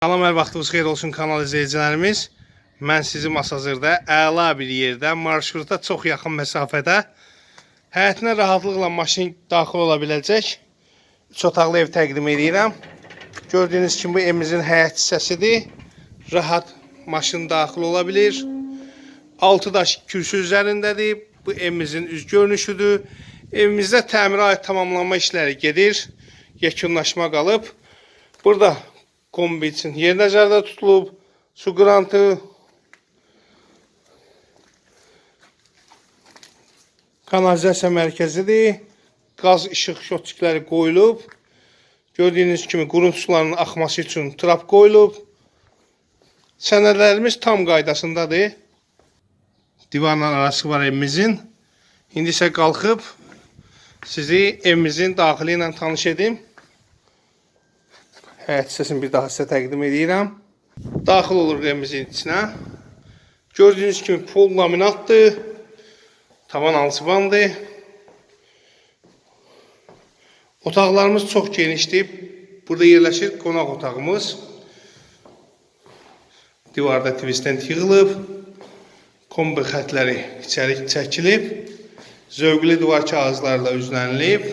Salam, hər vaxtınız xeyir olsun kanal izləyicilərimiz. Mən sizi Masazırda əla bir yerdə, marşruta çox yaxın məsafədə həyətinə rahatlıqla maşın daxil ola biləcək 3 otaqlı ev təqdim edirəm. Gördüyünüz kimi bu evimizin həyət hissəsidir. Rahat maşın daxil ola bilir. 6 daş kürsü üzərindədir. Bu evimizin üz görünüşüdür. Evimizdə təmirə aid tamamlanma işləri gedir. Yekunlaşma qalıb. Burada kombi için yer nəzərdə tutulub. Su qırantı, kanalizasiya mərkəzidir. Qaz işıq şotçikləri qoyulub. Gördüyünüz kimi quruntu sularının axması üçün trap qoyulub. Sənədlərimiz tam qaydasındadır. Divarla arası var evimizin. İndi isə qalxıb sizi evimizin daxili ilə tanış edim. Həyət hissəsini bir daha sizə təqdim edirəm. Daxil oluruq evimizin içinə. Gördüyünüz kimi pol laminatdır. Tavan alçıbandır. Otaqlarımız çox genişdir. Burada yerləşir qonaq otağımız. Divarda twistent yığılıb. Kombi xətləri içəri çəkilib. Zövqlü divar kağızlarla üzlənilib.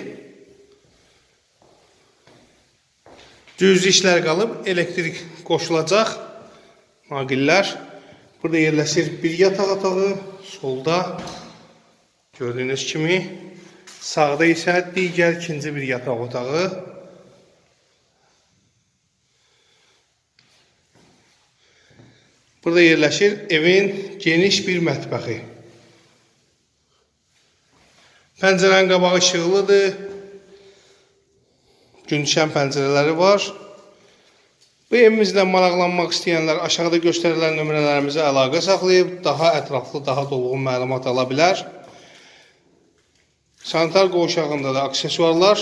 Cüzi işlər qalıb, elektrik qoşulacaq. Naqillər. Burada yerləşir bir yataq otağı, solda gördüyünüz kimi. Sağda isə digər ikinci bir yataq otağı. Burada yerləşir evin geniş bir mətbəxi. Pəncərənin qabağı işıqlıdır. Gün düşən pəncərələri var. Bu evimizlə maraqlanmaq istəyənlər aşağıda göstərilən nömrələrimizə əlaqə saxlayıb daha ətraflı, daha dolğun məlumat ala bilər. Sanitar qovşağında da aksesuarlar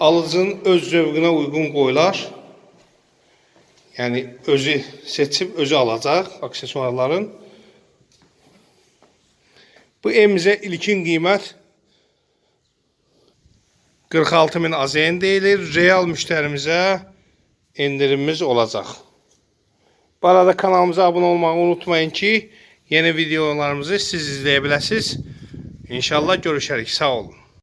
alıcının öz zövqünə uyğun qoyular. Yəni özü seçib özü alacaq aksesuarların. Bu evimizə ilkin qiymət 46 min AZN deyilir. Real müştərimizə indirimimiz olacaq. Bu arada kanalımıza abunə olmağı unutmayın ki, yeni videolarımızı siz izləyə biləsiniz. İnşallah görüşərik. Sağ olun.